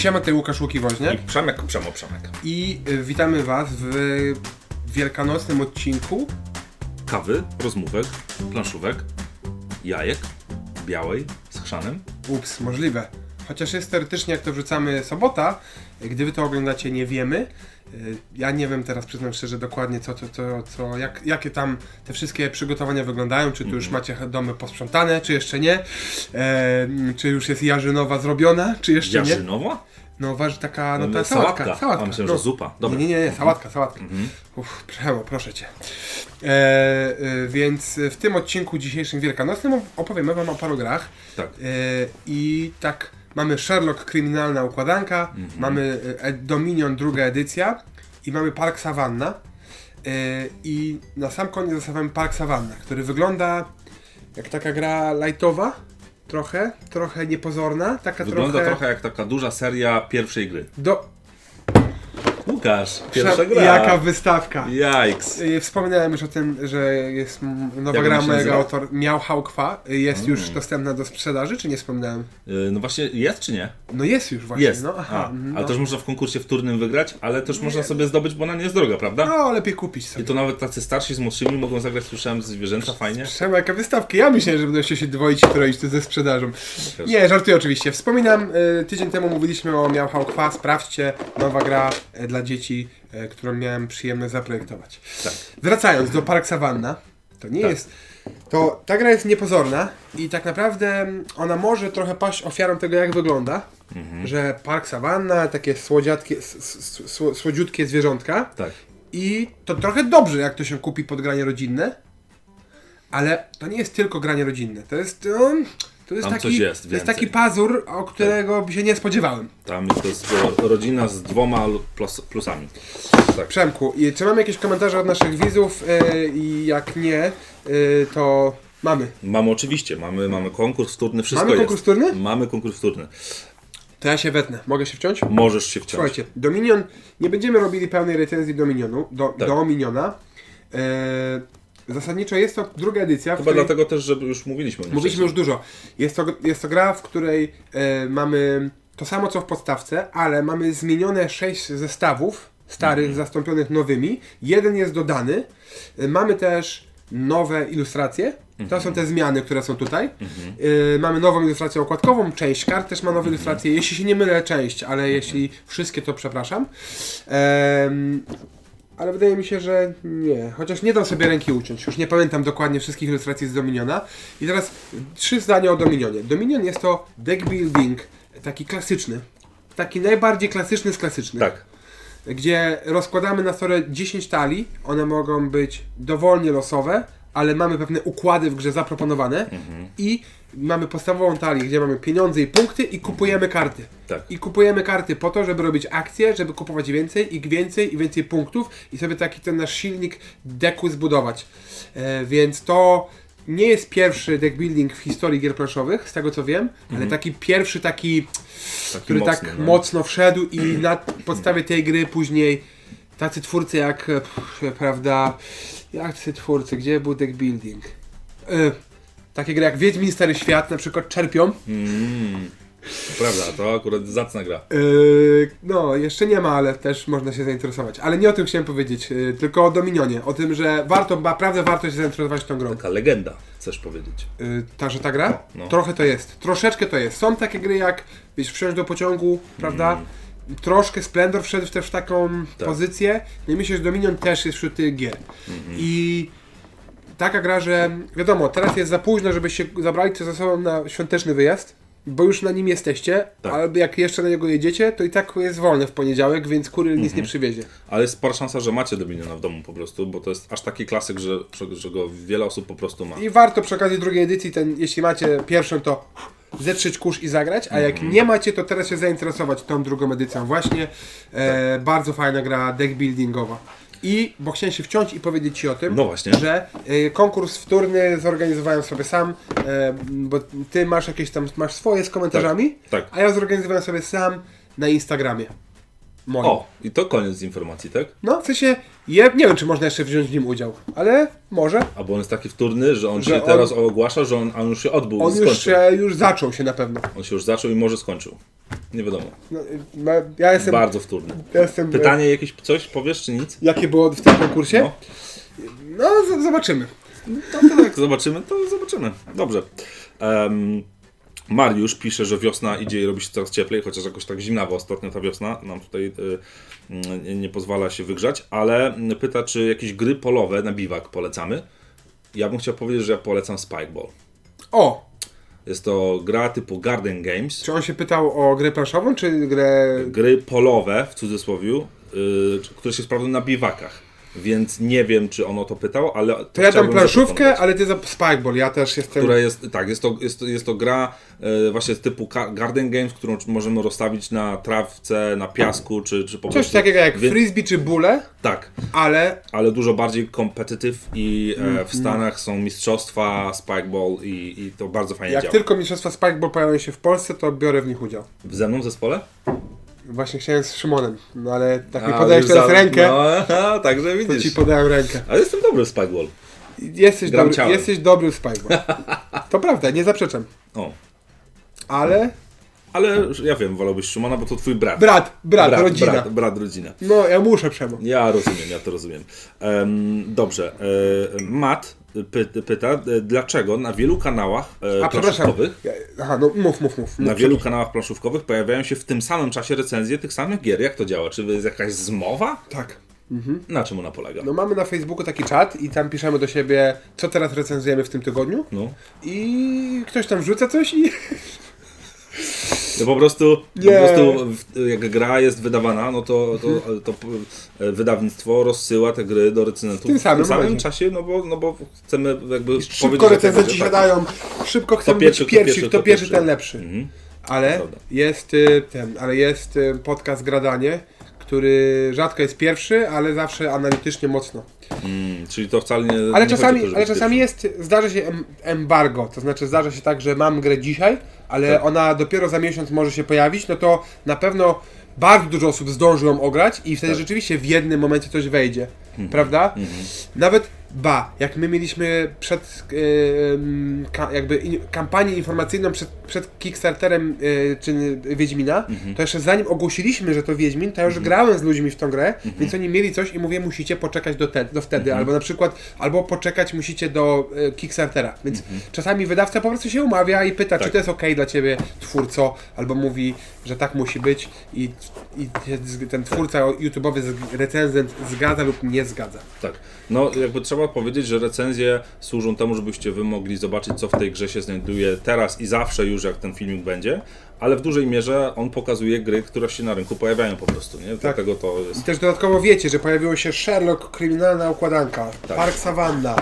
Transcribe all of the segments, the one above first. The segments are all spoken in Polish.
Siema, tutaj Łukasz Łuki-Woźniak I Przemek, Przemo, Przemek. i y, witamy Was w wielkanocnym odcinku. Kawy, rozmówek, planszówek, jajek, białej, z chrzanem. Ups, możliwe. Chociaż jest teoretycznie, jak to wrzucamy sobota, gdy Wy to oglądacie, nie wiemy. Y, Ja nie wiem teraz, przyznam szczerze, dokładnie co, co, co, co jak, jakie tam te wszystkie przygotowania wyglądają, czy tu już macie domy posprzątane, czy jeszcze nie, e, czy już jest jarzynowa zrobiona, czy jeszcze nie. Jarzynowa? No waży taka, no ta sałatka. sałatka, sałatka. A myślałem, no. że zupa. Dobra. Nie, nie, nie, sałatka, sałatka. Uff, Przemo, proszę Cię. E, e, więc w tym odcinku dzisiejszym wielkanocnym opowiemy Wam o paru grach. Tak. E, I tak, mamy Sherlock Kryminalna Układanka, mamy e, Dominion druga edycja i mamy Park Savanna. E, I na sam koniec zostawiamy Park Savanna, który wygląda jak taka gra lightowa, trochę, trochę niepozorna, taka Wygląda trochę... trochę jak taka duża seria pierwszej gry. Do... Łukasz, pierwsza gra. Jaka wystawka! Jajks. Y, Wspominałem już o tym, że jest nowa Jak gra mojego autor Miał Haukwa. Y, Jest już dostępna do sprzedaży, czy nie wspominałem? Y, No właśnie, jest czy nie? No jest już właśnie. Jest. No, aha, A, no. Ale też można w konkursie wtórnym wygrać, ale też można sobie zdobyć, bo ona nie jest droga, prawda? no lepiej kupić I sobie. to nawet tacy starsi z młodszymi mogą zagrać, słyszałem, zwierzęta, fajnie. Trzeba jaka wystawka. Ja myślę, że będą się dwoić, tu ze sprzedażą. Nie, żartuję oczywiście. Wspominam, tydzień temu mówiliśmy o Miał Haukwa. Sprawdźcie, nowa gra y, dla dzieci, y, którą miałem przyjemność zaprojektować. Tak. Wracając do Park Savanna, to nie Tak. jest. To ta gra jest niepozorna i tak naprawdę ona może trochę paść ofiarą tego, jak wygląda. Mhm. Że Park Savanna, takie słodziutkie zwierzątka. Tak. I to trochę dobrze, jak to się kupi pod granie rodzinne. Ale to nie jest tylko granie rodzinne. To jest. No, to jest Tam taki, coś jest to jest więcej. taki pazur, o którego by się nie spodziewałem. Tam to jest e, rodzina z dwoma plus, plusami. Tak. Przemku, i czy mamy jakieś komentarze od naszych widzów? Yy, I jak nie, yy, to mamy. Mamy oczywiście, mamy, mamy konkurs wtórny, wszystko Mamy jest. konkurs wtórny? Mamy konkurs wtórny. To ja się wetnę. Mogę się wciąć? Możesz się wciąć. Słuchajcie, Dominion, nie będziemy robili pełnej recenzji Dominionu, do, Tak. Dominiona. Yy, zasadniczo jest to druga edycja. Chyba której- dlatego też, że już mówiliśmy o niej Mówiliśmy już dużo. Jest to, jest to gra, w której e, mamy to samo co w podstawce, ale mamy zmienione sześć zestawów starych, Mhm. zastąpionych nowymi. Jeden jest dodany. E, mamy też nowe ilustracje. To Mhm. są te zmiany, które są tutaj. E, mamy nową ilustrację okładkową, część kart też ma nowe Mhm. ilustracje. Jeśli się nie mylę, część, ale jeśli wszystkie, to przepraszam. Ale wydaje mi się, że nie. Chociaż nie dam sobie ręki uciąć. Już nie pamiętam dokładnie wszystkich ilustracji z Dominiona. I teraz trzy zdania o Dominionie. Dominion jest to deck building taki klasyczny. Taki najbardziej klasyczny z klasycznych. Tak. Gdzie rozkładamy na stole 10 talii. One mogą być dowolnie losowe, ale mamy pewne układy w grze zaproponowane. Mhm. I mamy podstawową talię, gdzie mamy pieniądze i punkty i kupujemy karty. Tak. I kupujemy karty po to, żeby robić akcje, żeby kupować więcej i więcej i więcej punktów i sobie taki ten nasz silnik deku zbudować. E, więc to nie jest pierwszy deck building w historii gier planszowych, z tego co wiem, ale taki pierwszy taki, Taki który mocny, tak no. mocno wszedł i na podstawie tej gry później tacy twórcy jak, e, pff, prawda, jak tacy twórcy, gdzie był deck building? E, takie gry jak Wiedźmin Stary Świat na przykład czerpią Mm, prawda, to akurat zacna gra. Yy, no, jeszcze nie ma, ale też można się zainteresować. Ale nie o tym chciałem powiedzieć, yy, tylko o Dominionie. O tym, że warto, naprawdę warto się zainteresować tą grą. Taka legenda, chcesz powiedzieć. Yy, ta, że ta gra? No. Trochę to jest. Troszeczkę to jest. Są takie gry jak, wiesz, wsiąść do pociągu, prawda? Troszkę Splendor wszedł też w taką. Tak. pozycję. No i myślę, że Dominion też jest wśród tych gier. Mhm. I taka gra, że wiadomo, teraz jest za późno, żebyście zabrali to ze sobą na świąteczny wyjazd, bo już na nim jesteście, Tak. albo jak jeszcze na niego jedziecie, to i tak jest wolne w poniedziałek, więc kuryl nic Mhm. nie przywiezie. Ale jest spora szansa, że macie Dominiona w domu po prostu, bo to jest aż taki klasyk, że, że go wiele osób po prostu ma. I warto przy okazji drugiej edycji, ten, jeśli macie pierwszą, to zetrzeć kurz i zagrać, a jak Mhm. nie macie, to teraz się zainteresować tą drugą edycją właśnie. E, Tak. Bardzo fajna gra deck buildingowa. I, bo chciałem się wciąć i powiedzieć Ci o tym, No właśnie. że e, konkurs wtórny zorganizowałem sobie sam, e, bo Ty masz jakieś tam, masz swoje z komentarzami, Tak, tak. a ja zorganizowałem sobie sam na Instagramie. Moim. O, i to koniec informacji, tak? No, w sensie, je, nie wiem, czy można jeszcze wziąć w nim udział, ale może. Albo on jest taki wturny, że on Że się on- teraz ogłasza, że on, a on już się odbył On już, się, już zaczął się na pewno. On się już zaczął i może skończył. Nie wiadomo. No, no, ja jestem... Bardzo wturny. Ja jestem Pytanie jakieś, coś powiesz czy nic? Jakie było w tym konkursie? No. No, z- zobaczymy. No to jak zobaczymy, to zobaczymy. Dobrze. Em, Mariusz pisze, że wiosna idzie i robi się coraz cieplej, chociaż jakoś tak zimnawa ostatnio ta wiosna nam tutaj y, nie, nie pozwala się wygrzać, ale pyta, czy jakieś gry polowe na biwak polecamy. Ja bym chciał powiedzieć, że ja polecam Spikeball. O, Jest to gra typu Garden Games. czy on się pytał o grę planszową, czy grę... Gry polowe, w cudzysłowie, y, które się sprawdzą na biwakach. Więc nie wiem, czy on o to pytał, ale. To ja dam chciałbym planszówkę, ale ty za Spikeball, ja też jestem... która jest, tak, jest to, jest to, jest to gra e, właśnie z typu Garden Games, którą możemy rozstawić na trawce, na piasku, czy, czy po Coś prostu... takiego jak Wie- frisbee czy bóle, Tak, ale ale dużo bardziej competitive i e, w Stanach są mistrzostwa Spikeball i, i to bardzo fajnie jak działa. tylko mistrzostwa Spikeball pojawią się w Polsce, to biorę w nich udział. W ze mną w zespole? Właśnie chciałem z Szymonem, no ale tak mi A, podajesz teraz za- rękę, No, także to widzisz. ci podałem rękę. Ale jestem dobry w Spikeball. Jesteś Gram dobry, ciałem. jesteś dobry w Spikeball. To prawda, nie zaprzeczam. O. Ale Ale ja wiem, wolałbyś Szymona, bo to twój brat. brat, brat, rodzina. Brat, brat rodzina. No, ja muszę przemo. Ja rozumiem, ja to rozumiem. Em, dobrze. E, Matt py, pyta, e, dlaczego na wielu kanałach e, A planszówkowych, Aha, no mów, mów, mów. na wielu kanałach planszówkowych pojawiają się w tym samym czasie recenzje tych samych gier. Jak to działa? Czy jest jakaś zmowa? Tak. Na czym ona polega? No mamy na Facebooku taki czat i tam piszemy do siebie, co teraz recenzujemy w tym tygodniu. No. I ktoś tam rzuca coś i po prostu, po prostu w- jak gra jest wydawana, no to, to, to, wydawnictwo rozsyła te gry do recenzentów W tym samym samym momencie. czasie, no bo, no bo chcemy jakby szybko recenzenci gry- tak. siadają, szybko chcemy pierwszy, być pierwsi, pierwszy, kto pierwszy, ten lepszy. Mhm. Ale jest y, ten, ale jest y, podcast Gradanie, który rzadko jest pierwszy, ale zawsze analitycznie mocno. Mm, czyli to wcale nie. Ale nie czasami, to, ale czasami jest, zdarza się em- embargo, to znaczy zdarza się tak, że mam grę dzisiaj, ale Tak. ona dopiero za miesiąc może się pojawić, no to na pewno bardzo dużo osób zdąży ją ograć i wtedy Tak. rzeczywiście w jednym momencie coś wejdzie, Mhm. prawda? Nawet ba, jak my mieliśmy przed e, em, ka, jakby in, kampanię informacyjną przed, przed Kickstarterem e, czy Wiedźmina, Mhm. to jeszcze zanim ogłosiliśmy, że to Wiedźmin, to ja już grałem z ludźmi w tą grę, więc oni mieli coś i mówię, musicie poczekać do, te, do wtedy, albo na przykład, albo poczekać musicie do e, Kickstartera. Więc czasami wydawca po prostu się umawia i pyta, czy Tak. to jest ok dla ciebie, twórco, albo mówi, że tak musi być i, i ten twórca YouTube'owy, recenzent zgadza lub nie zgadza. Tak. No, jakby trzeba powiedzieć, że recenzje służą temu, żebyście wy mogli zobaczyć, co w tej grze się znajduje teraz i zawsze już, jak ten filmik będzie, ale w dużej mierze on pokazuje gry, które się na rynku pojawiają po prostu, nie? Dlatego to I jest... też dodatkowo wiecie, że pojawiło się Sherlock, kryminalna układanka, Tak. Park Savanna,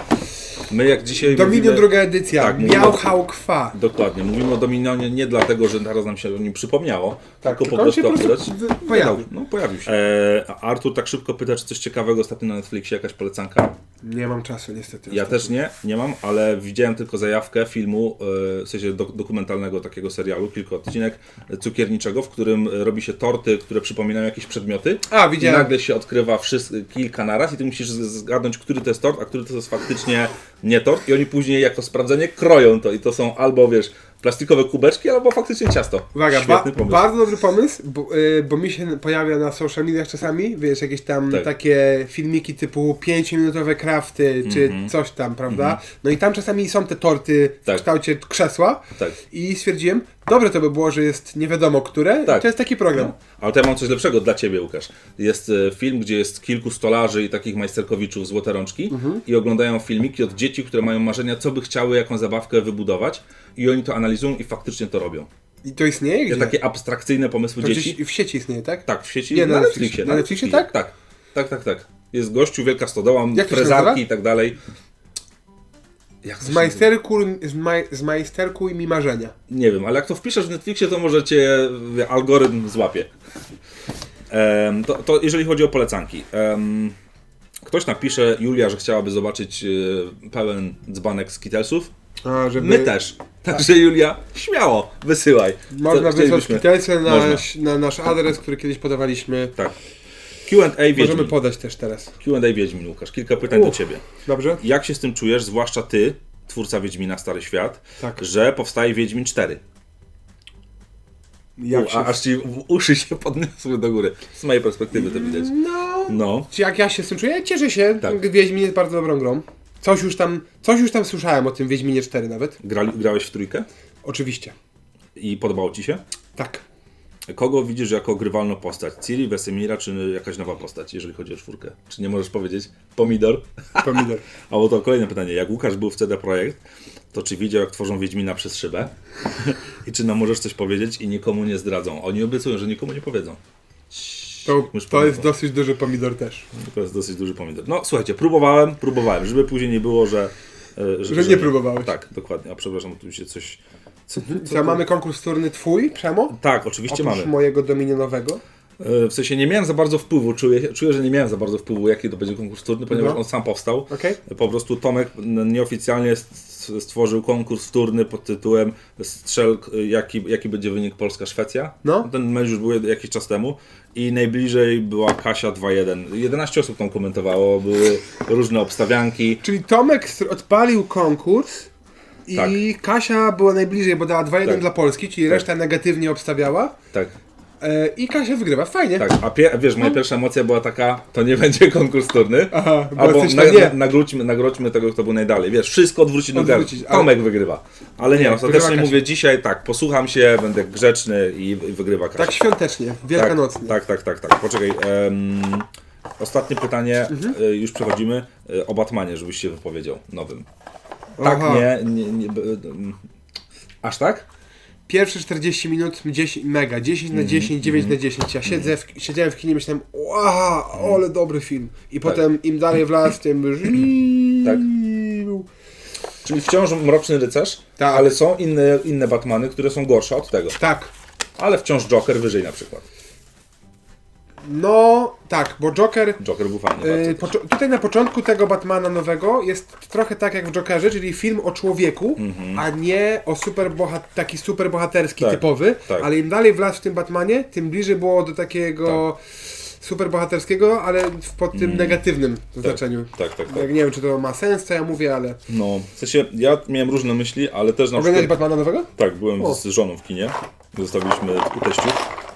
My jak dzisiaj Dominion mówimy... druga edycja, Tak, mówimy- Miał Hał Kwa. Dokładnie. Mówimy o Dominionie nie dlatego, że teraz nam się o nim przypomniało, Tak, tylko po tylko on się prostu po prostu akurat wy- pojawił. No, pojawił się. E, a Artur tak szybko pyta, czy coś ciekawego ostatnio na Netflixie, jakaś polecanka? Nie mam czasu niestety. Ja też nie, nie mam, ale widziałem tylko zajawkę filmu, e, w sensie dok- dokumentalnego takiego serialu, kilka odcinek e, cukierniczego, w którym robi się torty, które przypominają jakieś przedmioty. A, I widziałem. nagle się odkrywa wszyscy, kilka naraz i ty musisz zgadnąć, który to jest tort, a który to jest faktycznie nie tort. I oni później jako sprawdzenie kroją to i to są albo, wiesz, plastikowe kubeczki, albo faktycznie ciasto. Uwaga, ba pomysł. bardzo dobry pomysł, bo, y, bo mi się pojawia na social mediach czasami, wiesz, jakieś tam Tak. takie filmiki typu 5-minutowe krafty, czy Mhm. coś tam, prawda? No i tam czasami są te torty w Tak. kształcie krzesła Tak. i stwierdziłem, dobre to by było, że jest nie wiadomo które Tak. to jest taki program. No. Ale to ja mam coś lepszego dla Ciebie, Łukasz. Jest e, film, gdzie jest kilku stolarzy i takich majsterkowiczów złote rączki Mhm. i oglądają filmiki od dzieci, które mają marzenia, co by chciały, jaką zabawkę wybudować i oni to analizują i faktycznie to robią. I to istnieje gdzie? takie abstrakcyjne pomysły To dzieci. w sieci istnieje, tak? Tak, w sieci. Nie, na na Netflixie. Netflixie. Na Netflixie, tak? Tak, tak, tak, tak. Jest gościu, wielka stodoła, frezarki i tak dalej. Jak Z majsterku, z, maj, z majsterkuj mi marzenia. Nie wiem, ale jak to wpiszesz w Netflixie, to może cię wie, algorytm złapie. Em, to, to jeżeli chodzi o polecanki. Em, ktoś napisze, Julia, że chciałaby zobaczyć e, pełen dzbanek Skittlesów. A, żeby My też. Także Julia, śmiało, wysyłaj. Można wysłać pytajce na, Można. na nasz adres, który kiedyś podawaliśmy. Tak. Q&A Możemy Wiedźmin. podać też teraz. Q&A Wiedźmin, Łukasz. Kilka pytań do. Ciebie. Dobrze? Jak się z tym czujesz, zwłaszcza Ty, twórca Wiedźmina Stary Świat, Tak. że powstaje Wiedźmin 4? Jak U, się... aż Ci uszy się podniosły do góry. Z mojej perspektywy to widać. No, No. Czy jak ja się z tym czuję? Cieszę się. Tak. Wiedźmin jest bardzo dobrą grą. Coś już tam, coś już tam słyszałem o tym Wiedźminie 4 nawet. Grali, grałeś w trójkę Oczywiście. i podobało Ci się? Tak. Kogo widzisz jako grywalną postać? Ciri, Wesemira czy jakaś nowa postać, jeżeli chodzi o czwórkę? Czy nie możesz powiedzieć? Pomidor? Pomidor. Albo to kolejne pytanie. Jak Łukasz był w CD Projekt, to czy widział, jak tworzą Wiedźmina przez szybę? I czy nam możesz coś powiedzieć i nikomu nie zdradzą? Oni obiecują, że nikomu nie powiedzą. Już to jest dosyć duży pomidor też. To jest dosyć duży pomidor. No słuchajcie, próbowałem, próbowałem, żeby później nie było, że... e, Że nie próbowałeś. Tak, dokładnie. A przepraszam, tu się coś... Co, Co, mamy konkurs turny twój, Przemo? Tak, oczywiście Oprócz mamy. mojego dominionowego. E, W sensie nie miałem za bardzo wpływu, czuję, czuję, że nie miałem za bardzo wpływu, jaki to będzie konkurs turny, ponieważ No. on sam powstał. Okej. Po prostu Tomek nieoficjalnie stworzył konkurs wtórny pod tytułem Strzel, jaki, jaki będzie wynik Polska-Szwecja. No. Ten mecz już był jakiś czas temu i najbliżej była Kasia 2-1. 11 osób tam komentowało, były różne obstawianki. Czyli Tomek odpalił konkurs i Tak. Kasia była najbliżej, bo dała 2-1 Tak. dla Polski, czyli reszta negatywnie obstawiała. Tak, E, I Kasia wygrywa. Fajnie. tak. A pie, wiesz, moja pierwsza emocja była taka, to nie będzie konkurs turny. Aha, bo Albo jesteś na, na nie. na, nagródźmy, nagródźmy tego, kto był najdalej. Wiesz, wszystko odwrócić do garści. Odwrócić, ale- Tomek wygrywa. Ale nie, Nie, ostatecznie wygrywa mówię dzisiaj tak, posłucham się, będę grzeczny i, i wygrywa Kasia. Tak świątecznie, wielkanocnie. Tak, tak, tak, tak. tak. Poczekaj. em, ostatnie pytanie, Mhm. e, już przechodzimy. E, o Batmanie, żebyś się wypowiedział nowym. Tak, Aha. nie, nie, nie b- em, Aż tak? Pierwsze 40 minut 10, mega, 10 Mhm, na 10, 9 na 10. Ja siedzę w, siedziałem w kinie i myślałem, wow, ale dobry film. I potem im dalej w las, tym Tak. Czyli wciąż Mroczny Rycerz, Tak. ale są inne, inne Batmany, które są gorsze od tego. Tak. Ale wciąż Joker wyżej na przykład. No, tak, bo Joker... Joker był fajny. Yy, tutaj na początku tego Batmana nowego jest trochę tak jak w Jokerze, czyli film o człowieku, a nie o super taki super bohaterski Mhm. Tak, typowy, tak. ale im dalej w las w tym Batmanie, tym bliżej było do takiego Tak. super bohaterskiego, ale w, pod tym negatywnym znaczeniu. tak, tak, tak. Jak nie wiem, czy to ma sens, co ja mówię, ale... No, w sensie ja miałem różne myśli, ale też na Oglądałeś przykład... Batmana nowego? Tak, byłem O. z żoną w kinie. Zostawiliśmy u teściu.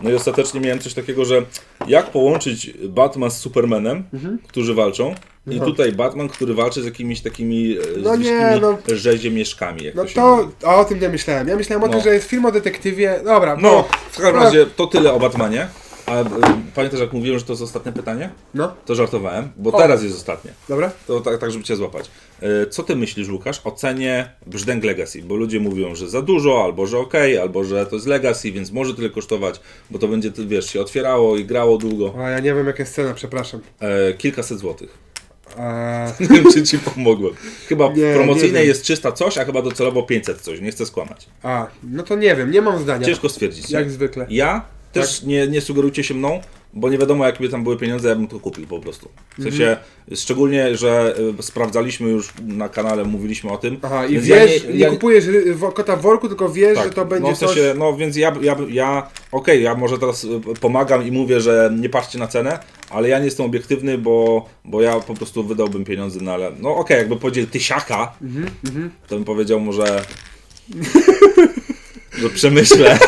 No i ostatecznie miałem coś takiego, że jak połączyć Batman z Supermanem, Mhm. którzy walczą, i tutaj Batman, który walczy z jakimiś takimi e, No nie, no. rzeziemieszkami. Jak No to się to mówi. o tym nie myślałem. Ja myślałem o No. tym, że jest film o detektywie. Dobra, No, w każdym razie to tyle o Batmanie. A e, pamiętasz jak mówiłem, że to jest ostatnie pytanie? No, To żartowałem, bo O. teraz jest ostatnie. dobra. To tak, tak, żeby Cię złapać. E, Co Ty myślisz, Łukasz, o cenie Brzdęk Legacy? Bo ludzie mówią, że za dużo, albo że okej, albo że to jest Legacy, więc może tyle kosztować, bo to będzie, ty wiesz, się otwierało i grało długo. A ja nie wiem, jaka jest cena, przepraszam. E, kilkaset złotych. A, Nie wiem, czy Ci pomogłem. Chyba Nie, nie promocyjnej wiem. jest 300 coś, a chyba docelowo 500 coś. Nie chcę skłamać. a, no to nie wiem, nie mam zdania. Ciężko stwierdzić. Jak zwykle. Ja też nie, nie sugerujcie się mną, bo nie wiadomo jakie by tam były pieniądze, ja bym to kupił po prostu. W sensie, Mhm. szczególnie, że y, sprawdzaliśmy już na kanale, mówiliśmy o tym. Aha, i wiesz, ja nie, ja- kupujesz ry- wo- kota w worku, tylko wiesz, tak, że to będzie no, w sensie, coś... no więc ja, ja, ja okej, ja może teraz y, pomagam i mówię, że nie patrzcie na cenę, ale ja nie jestem obiektywny, bo, bo ja po prostu wydałbym pieniądze na, ale no okej, jakby powiedział tysiaka, Mhm, to bym powiedział może, że przemyślę.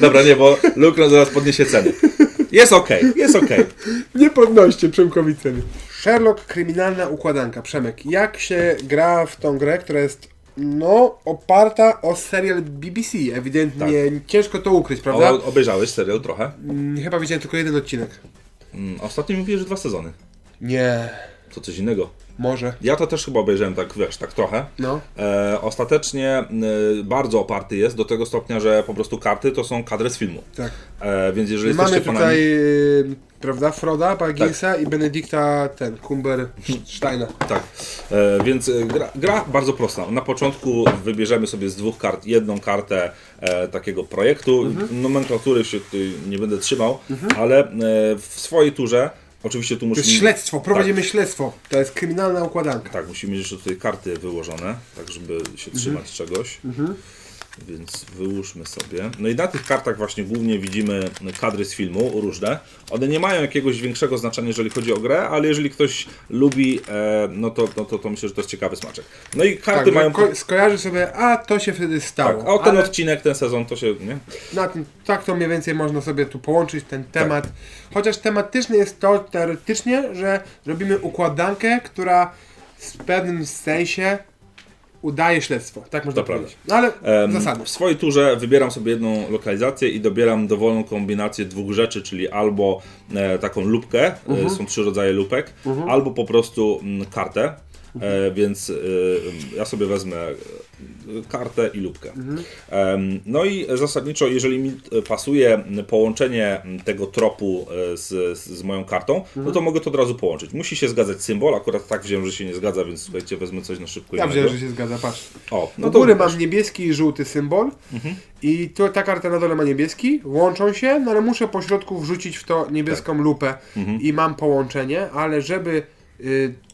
Dobra, nie, bo Lukron zaraz podniesie ceny. Jest okej, jest okej. Nie podnoście Przemkowi ceny. Sherlock, kryminalna układanka. Przemek, jak się gra w tą grę, która jest, no, oparta o serial BBC? Ewidentnie ciężko to ukryć, prawda? O, obejrzałeś serial trochę? Mm, Chyba widziałem tylko jeden odcinek. Mm, Ostatnio mówiłeś, że dwa sezony. Nie, To coś innego. Może. Ja to też chyba obejrzałem tak, wiesz, tak trochę. No. E, ostatecznie e, bardzo oparty jest do tego stopnia, że po prostu karty to są kadry z filmu. Tak. E, więc jeżeli Mamy jesteście tutaj, fanami... y, prawda, Froda, Bagginsa Tak. i Benedykta, ten, Kumber Steina. Tak, e, więc e, gra, gra bardzo prosta. Na początku wybierzemy sobie z dwóch kart jedną kartę e, takiego projektu. Mhm. Nomenklatury się tutaj nie będę trzymał, ale e, w swojej turze Oczywiście tu To musimy... jest śledztwo, prowadzimy śledztwo. To jest kryminalna układanka. Tak, musimy mieć jeszcze tutaj karty wyłożone, tak żeby się trzymać czegoś. Więc wyłóżmy sobie. No i na tych kartach właśnie głównie widzimy kadry z filmu różne. One nie mają jakiegoś większego znaczenia, jeżeli chodzi o grę, ale jeżeli ktoś lubi, e, no, to, no to, to myślę, że to jest ciekawy smaczek. No i karty Tak, mają... ko- skojarzy sobie, a to się wtedy stało. Tak, o ten ale odcinek, ten sezon, to się, nie? na tym, tak to mniej więcej można sobie tu połączyć ten temat. Tak. Chociaż tematyczny jest to teoretycznie, że robimy układankę, która w pewnym sensie udaje śledztwo. Tak można To powiedzieć. No ale zasady. W swojej turze wybieram sobie jedną lokalizację i dobieram dowolną kombinację dwóch rzeczy, czyli albo e, taką lubkę, Mhm. e, są trzy rodzaje lubek, albo po prostu mm, kartę. Mhm. E, więc e, ja sobie wezmę e, kartę i lubkę. Mhm. No i zasadniczo, jeżeli mi e, pasuje połączenie tego tropu e, z, z, moją kartą, no Mhm. to mogę to od razu połączyć. Musi się zgadzać symbol, akurat tak wziąłem, że się nie zgadza, więc słuchajcie, wezmę coś na szybko Ja wziąłem, że się zgadza, patrz. O, No to góry mam niebieski i żółty symbol i tu, ta karta na dole ma niebieski, łączą się, no ale muszę po środku wrzucić w to niebieską Tak. lupę Mhm. i mam połączenie, ale żeby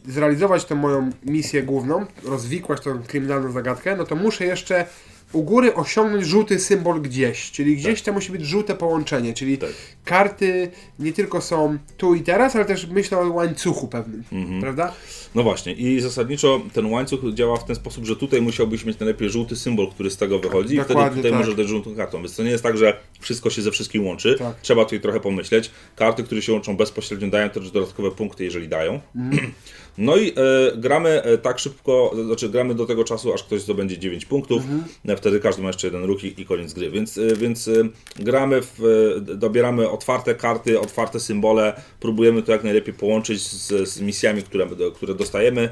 zrealizować tą moją misję główną, rozwikłać tą kryminalną zagadkę, no to muszę jeszcze u góry osiągnąć żółty symbol gdzieś, czyli gdzieś to musi być żółte połączenie, czyli Tak. karty nie tylko są tu i teraz, ale też myślę o łańcuchu pewnym, Mhm. prawda? No właśnie, i zasadniczo ten łańcuch działa w ten sposób, że tutaj musiałbyś mieć najlepiej żółty symbol, który z tego wychodzi, i wtedy Dokładnie tutaj tak. możesz dać żółtą kartą. Więc to nie jest tak, że wszystko się ze wszystkim łączy. Tak. Trzeba tutaj trochę pomyśleć. Karty, które się łączą bezpośrednio, dają też dodatkowe punkty, jeżeli dają. Mhm. No i e, gramy e, tak szybko, znaczy gramy do tego czasu, aż ktoś zdobędzie 9 punktów. E, Wtedy każdy ma jeszcze jeden ruch i, i koniec gry. Więc, e, więc e, gramy, w, e, dobieramy otwarte karty, otwarte symbole, próbujemy to jak najlepiej połączyć z, z misjami, które, które dostajemy.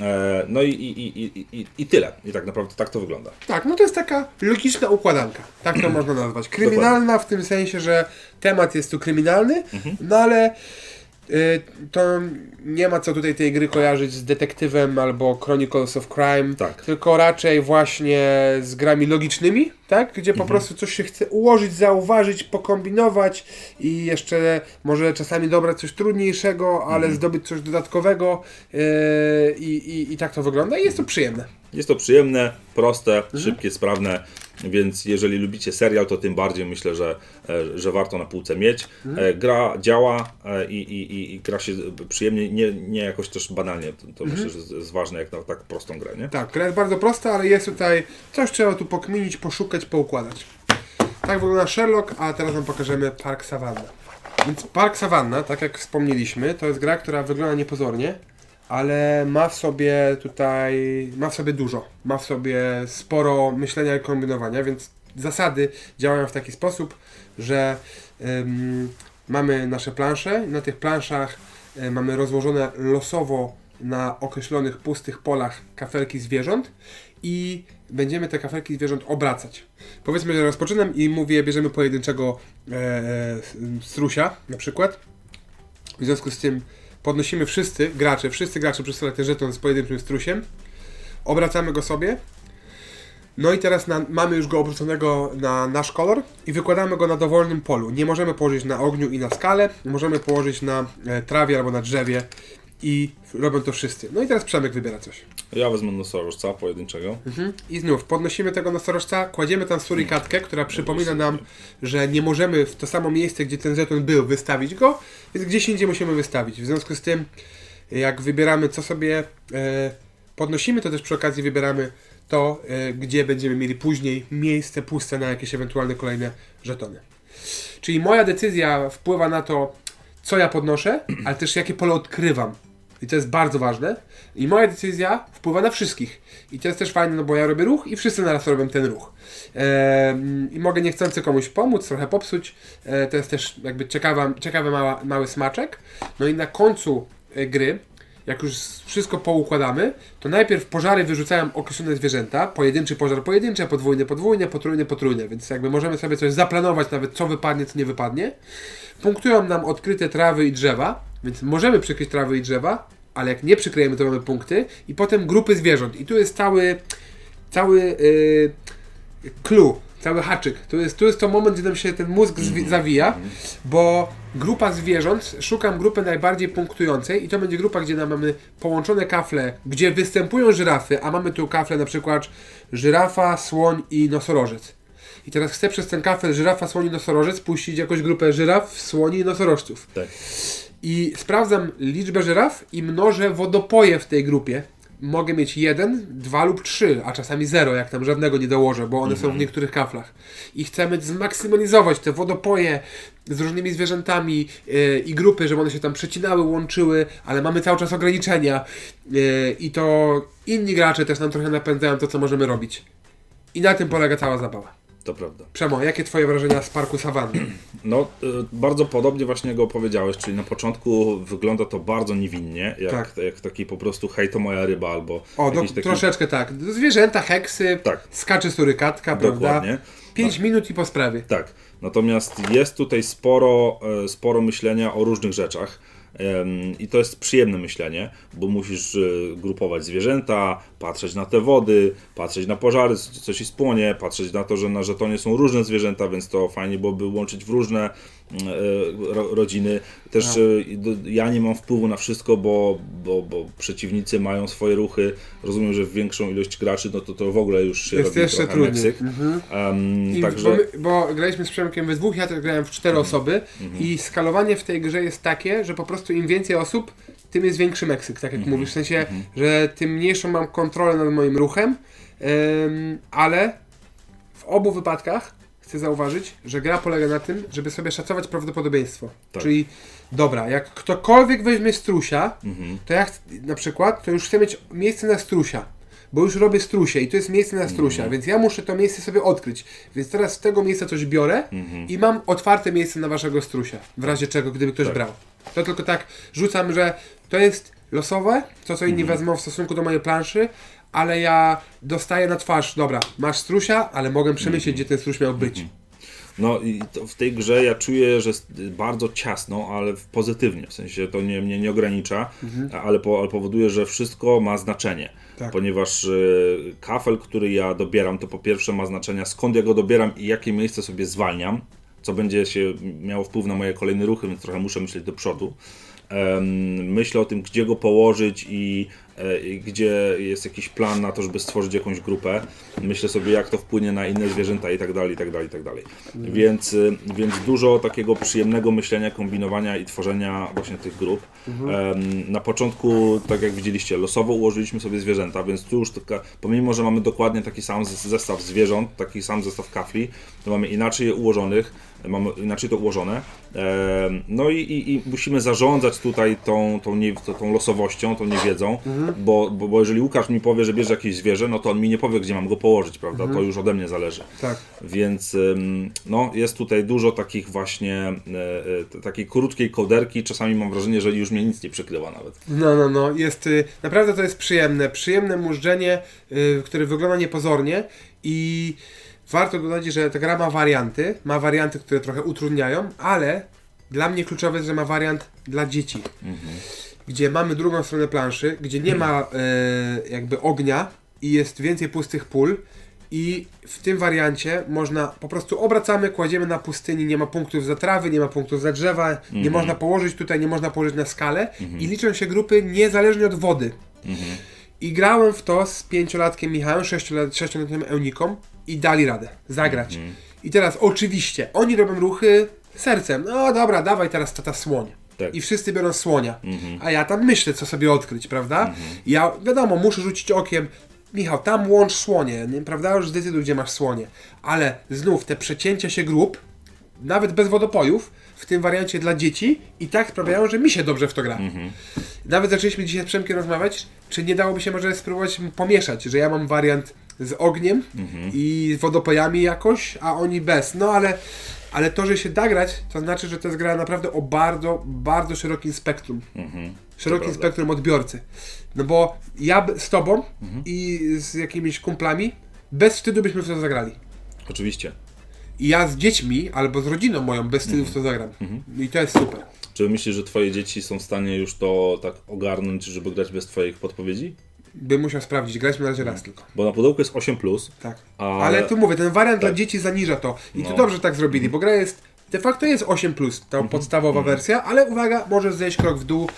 E, no i, i, i, i, i, i tyle. I tak naprawdę tak to wygląda. Tak, no to jest taka logiczna układanka. Tak to można nazwać. Kryminalna w tym sensie, że temat jest tu kryminalny, Mhm. no ale y, to nie ma co tutaj tej gry kojarzyć z detektywem albo Chronicles of Crime, Tak. tylko raczej właśnie z grami logicznymi, tak? Gdzie Mhm. po prostu coś się chce ułożyć, zauważyć, pokombinować i jeszcze może czasami dobrać coś trudniejszego, ale Mhm. zdobyć coś dodatkowego yy, i, i, i tak to wygląda i jest to przyjemne. Jest to przyjemne, proste, Mhm. szybkie, sprawne, więc jeżeli lubicie serial, to tym bardziej myślę, że, e, że warto na półce mieć. Mhm. E, Gra działa e, i, i, i, gra się przyjemnie, nie, nie jakoś też banalnie. To, to Mhm. myślę, że jest- jest ważne jak na tak prostą grę, nie? Tak, gra jest bardzo prosta, ale jest tutaj coś trzeba tu pokminić, poszukać, poukładać. Tak wygląda Sherlock, a teraz wam pokażemy Park Savanna. Więc Park Savanna, tak jak wspomnieliśmy, to jest gra, która wygląda niepozornie, ale ma w sobie tutaj, ma w sobie dużo. Ma w sobie sporo myślenia i kombinowania, więc zasady działają w taki sposób, że ym, mamy nasze plansze, na tych planszach y, mamy rozłożone losowo na określonych pustych polach kafelki zwierząt i będziemy te kafelki zwierząt obracać. Powiedzmy, że rozpoczynam i mówię, bierzemy pojedynczego e, e, strusia na przykład. W związku z tym podnosimy wszyscy gracze, wszyscy gracze stole ten żeton z pojedynczym strusiem, obracamy go sobie. No i teraz na, mamy już go obróconego na nasz kolor i wykładamy go na dowolnym polu. Nie możemy położyć na ogniu i na skale, możemy położyć na e, trawie albo na drzewie i robią to wszyscy. No i teraz Przemek wybiera coś. Ja wezmę nosorożca pojedynczego. Mhm. I znów podnosimy tego nosorożca, kładziemy tam surikatkę, która przypomina nam, że nie możemy w to samo miejsce, gdzie ten żeton był, wystawić go, więc gdzieś indziej musimy wystawić. W związku z tym, jak wybieramy, co sobie e, podnosimy, to też przy okazji wybieramy to, e, gdzie będziemy mieli później miejsce puste na jakieś ewentualne kolejne żetony. Czyli moja decyzja wpływa na to, co ja podnoszę, ale też jakie pole odkrywam. I to jest bardzo ważne. I moja decyzja wpływa na wszystkich. I to jest też fajne, no bo ja robię ruch i wszyscy naraz robią ten ruch. I mogę niechcący komuś pomóc, trochę popsuć. E, to jest też jakby ciekawa, ciekawy mała, mały smaczek. No i na końcu e, gry, jak już wszystko poukładamy, to najpierw pożary wyrzucają określone zwierzęta. Pojedynczy pożar pojedynczy, podwójny podwójny, potrójny potrójny. Więc jakby możemy sobie coś zaplanować, nawet co wypadnie, co nie wypadnie. Punktują nam odkryte trawy i drzewa, więc możemy przykryć trawy i drzewa, ale jak nie przykryjemy, to mamy punkty. I potem grupy zwierząt. I tu jest cały, cały yy, clue, cały haczyk. Tu jest, tu jest to moment, gdzie nam się ten mózg zwi- zawija, bo grupa zwierząt, szukam grupy najbardziej punktującej i to będzie grupa, gdzie nam mamy połączone kafle, gdzie występują żyrafy, a mamy tu kafle na przykład żyrafa, słoń i nosorożec. I teraz chcę przez ten kafel żyrafa, słoń i nosorożec puścić jakąś grupę żyraf, słoni i nosorożców. Tak. I sprawdzam liczbę żyraf i mnożę wodopoje w tej grupie. Mogę mieć jeden, dwa lub trzy, a czasami zero, jak tam żadnego nie dołożę, bo one są w niektórych kaflach. I chcemy zmaksymalizować te wodopoje z różnymi zwierzętami yy, i grupy, żeby one się tam przecinały, łączyły, ale mamy cały czas ograniczenia yy, i to inni gracze też nam trochę napędzają to, co możemy robić. I na tym polega cała zabawa. To prawda. Przemo, jakie twoje wrażenia z parku Savanny? No, y, bardzo podobnie właśnie go powiedziałeś, czyli na początku wygląda to bardzo niewinnie, jak, Tak. jak taki po prostu hej to moja ryba, albo O, do, jakiś taki... troszeczkę tak. Zwierzęta, heksy, Tak. skacze surykatka, prawda? Dokładnie. 5 minut i po sprawie. Tak, natomiast jest tutaj sporo, e, sporo myślenia o różnych rzeczach. I to jest przyjemne myślenie, bo musisz e, grupować zwierzęta, patrzeć na te wody, patrzeć na pożary, coś ci spłonie, patrzeć na to, że na żetonie są różne zwierzęta, więc to fajnie byłoby łączyć w różne ro, rodziny. Też No. e, ja nie mam wpływu na wszystko, bo, bo, bo przeciwnicy mają swoje ruchy. Rozumiem, że w większą ilość graczy, no to to w ogóle już się Jest robi jeszcze trudniej. Em, I także... bo, bo graliśmy z Przemkiem we dwóch, ja też grałem w cztery osoby i skalowanie w tej grze jest takie, że po prostu im więcej osób, tym jest większy Meksyk, tak jak mówisz. W sensie, że tym mniejszą mam kontrolę nad moim ruchem, em, ale w obu wypadkach chcę zauważyć, że gra polega na tym, żeby sobie szacować prawdopodobieństwo. Tak. Czyli dobra, jak ktokolwiek weźmie strusia, Mhm. to ja ch- na przykład, to już chcę mieć miejsce na strusia. Bo już robię strusie i to jest miejsce na strusia, więc ja muszę to miejsce sobie odkryć. Więc teraz z tego miejsca coś biorę i mam otwarte miejsce na waszego strusia. W razie czego, gdyby ktoś Tak. brał. To tylko tak rzucam, że to jest losowe, to co inni wezmą w stosunku do mojej planszy, ale ja dostaję na twarz, dobra, masz strusia, ale mogę przemyśleć, gdzie ten struś miał być. No i w tej grze ja czuję, że jest bardzo ciasno, ale w pozytywnie. W sensie to nie, mnie nie ogranicza, ale, po, ale powoduje, że wszystko ma znaczenie. Tak. Ponieważ y, kafel, który ja dobieram, to po pierwsze ma znaczenia skąd ja go dobieram i jakie miejsce sobie zwalniam, co będzie się miało wpływ na moje kolejne ruchy, więc trochę muszę myśleć do przodu. Myślę o tym, gdzie go położyć i gdzie jest jakiś plan na to, żeby stworzyć jakąś grupę. Myślę sobie, jak to wpłynie na inne zwierzęta i tak dalej, i tak dalej, i tak dalej. Więc, y, więc dużo takiego przyjemnego myślenia, kombinowania i tworzenia właśnie tych grup. Em, Na początku, tak jak widzieliście, losowo ułożyliśmy sobie zwierzęta, więc tu już taka, pomimo, że mamy dokładnie taki sam zestaw zwierząt, taki sam zestaw kafli, to mamy inaczej je ułożonych, mamy inaczej to ułożone. No i, i, i musimy zarządzać tutaj tą, tą, nie, tą, tą losowością, tą niewiedzą, bo, bo, bo jeżeli Łukasz mi powie, że bierze jakieś zwierzę, no to on mi nie powie, gdzie mam go położyć, prawda? To już ode mnie zależy. Tak. Więc no, jest tutaj dużo takich właśnie, e, e, takiej krótkiej koderki. Czasami mam wrażenie, że już mnie nic nie przykrywa nawet. No, no, no, jest, y, naprawdę to jest przyjemne, przyjemne mużdżenie, y, które wygląda niepozornie i warto dodać, że ta gra ma warianty, ma warianty, które trochę utrudniają, ale dla mnie kluczowe jest, że ma wariant dla dzieci, gdzie mamy drugą stronę planszy, gdzie nie ma y, jakby ognia i jest więcej pustych pól i w tym wariancie można po prostu obracamy, kładziemy na pustyni, nie ma punktów za trawy, nie ma punktów za drzewa, nie można położyć tutaj, nie można położyć na skalę i liczą się grupy niezależnie od wody. I grałem w to z pięciolatkiem Michałem, sześciolat- sześcioletnim Euniką i dali radę zagrać. I teraz oczywiście oni robią ruchy sercem. No dobra, dawaj teraz tata słoń. Tak. I wszyscy biorą słonia. A ja tam myślę, co sobie odkryć, prawda? Ja wiadomo, muszę rzucić okiem. Michał, tam łącz słonie, nie? prawda? Już zdecyduj, gdzie masz słonie. Ale znów te przecięcia się grup, nawet bez wodopojów, w tym wariancie dla dzieci, i tak sprawiają, że mi się dobrze w to gra. Nawet zaczęliśmy dzisiaj z Przemkiem rozmawiać, czy nie dałoby się może spróbować pomieszać, że ja mam wariant z ogniem i z wodopojami jakoś, a oni bez. No ale, ale to, że się da grać, to znaczy, że to jest gra naprawdę o bardzo, bardzo szerokim spektrum. Szerokim prawda. spektrum odbiorcy. No bo ja z tobą i z jakimiś kumplami bez wstydu byśmy w to zagrali. Oczywiście. I ja z dziećmi albo z rodziną moją bez wstydu w to zagram. I to jest super. Czy myślisz, że twoje dzieci są w stanie już to tak ogarnąć, żeby grać bez twoich podpowiedzi? Bym musiał sprawdzić, graliśmy na razie raz tylko. Bo na pudełku jest 8+, Tak. Ale- Ale tu mówię, ten wariant dla Tak. dzieci zaniża to. I No. dobrze tak zrobili, bo gra jest de facto jest 8, ta podstawowa wersja, ale uwaga, może zejść krok w dół.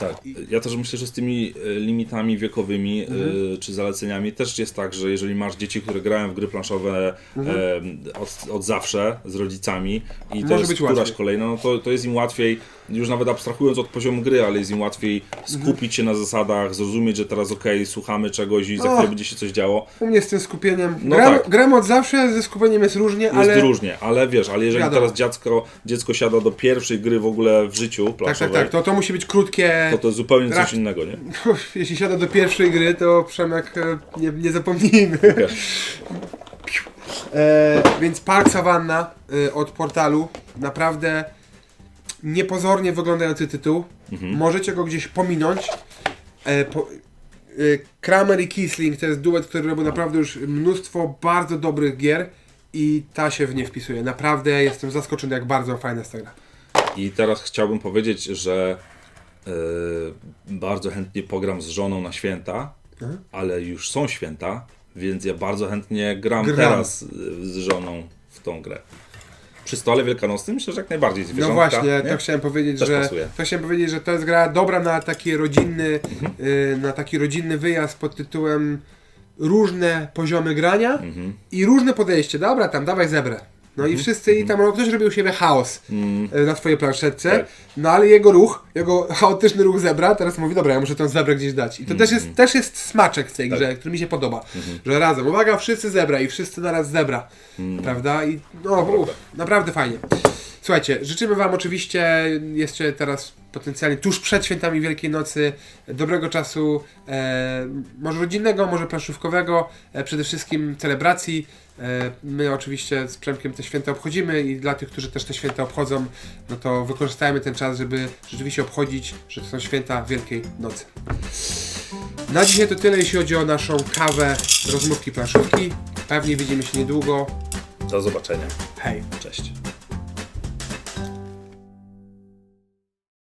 Tak. Ja też myślę, że z tymi e, limitami wiekowymi Mhm. e, czy zaleceniami też jest tak, że jeżeli masz dzieci, które grają w gry planszowe e, od, od zawsze z rodzicami i to Mhm. Może jest któraś łatwiej. kolejna, no to, to jest im łatwiej, już nawet abstrahując od poziomu gry, ale jest im łatwiej Mhm. skupić się na zasadach, zrozumieć, że teraz okej, słuchamy czegoś i za chwilę będzie się coś działo. U mnie z tym skupieniem. No gram, tak. gram od zawsze, ze skupieniem jest różnie, Jest ale. różnie, ale wiesz, ale jeżeli Wiadomo. teraz dziecko, dziecko siada do pierwszej gry w ogóle w życiu Tak, tak, planszowej, tak. To, to musi być krótkie. to to jest zupełnie coś innego, nie? Jeśli siada do pierwszej gry, to Przemek e, nie, nie zapomnijmy. Okej. E, więc Park Savanna e, od portalu. Naprawdę niepozornie wyglądający tytuł. Możecie go gdzieś pominąć. E, po, e, Kramer i Kisling to jest duet, który robił naprawdę już mnóstwo bardzo dobrych gier. I ta się w nie wpisuje. Naprawdę jestem zaskoczony, jak bardzo fajna jest ta gra. I teraz chciałbym powiedzieć, że e, bardzo chętnie pogram z żoną na święta, ale już są święta, więc ja bardzo chętnie gram, Gram. teraz z żoną w tą grę. Przy stole wielkanocnym myślę, że jak najbardziej No zwierzątka. właśnie, nie? to chciałem powiedzieć, Też że pasuje. to chciałem powiedzieć, że to jest gra dobra na taki rodzinny, Mhm. y, na taki rodzinny wyjazd pod tytułem różne poziomy grania Mhm. i różne podejście. Dobra, tam dawaj zebrę. No i wszyscy i tam no, ktoś robił u siebie chaos y, na swojej planszetce, Mhm. Tak. no ale jego ruch, jego chaotyczny ruch zebra, teraz mówi, dobra, ja muszę tą zebrę gdzieś dać. I to też, Mhm. jest, też jest smaczek w tej Tak. grze, który mi się podoba. Że razem, uwaga, wszyscy zebra i wszyscy naraz zebra. Mhm. Prawda? I no, uff, naprawdę fajnie. Słuchajcie, życzymy Wam oczywiście jeszcze teraz potencjalnie tuż przed świętami Wielkiej Nocy dobrego czasu, e, może rodzinnego, może planszówkowego, e, przede wszystkim celebracji. E, my oczywiście z Przemkiem te święta obchodzimy i dla tych, którzy też te święta obchodzą, no to wykorzystajmy ten czas, żeby rzeczywiście obchodzić, że to są święta Wielkiej Nocy. Na dzisiaj to tyle, jeśli chodzi o naszą kawę rozmówki planszówki. Pewnie widzimy się niedługo. Do zobaczenia. Hej! Cześć.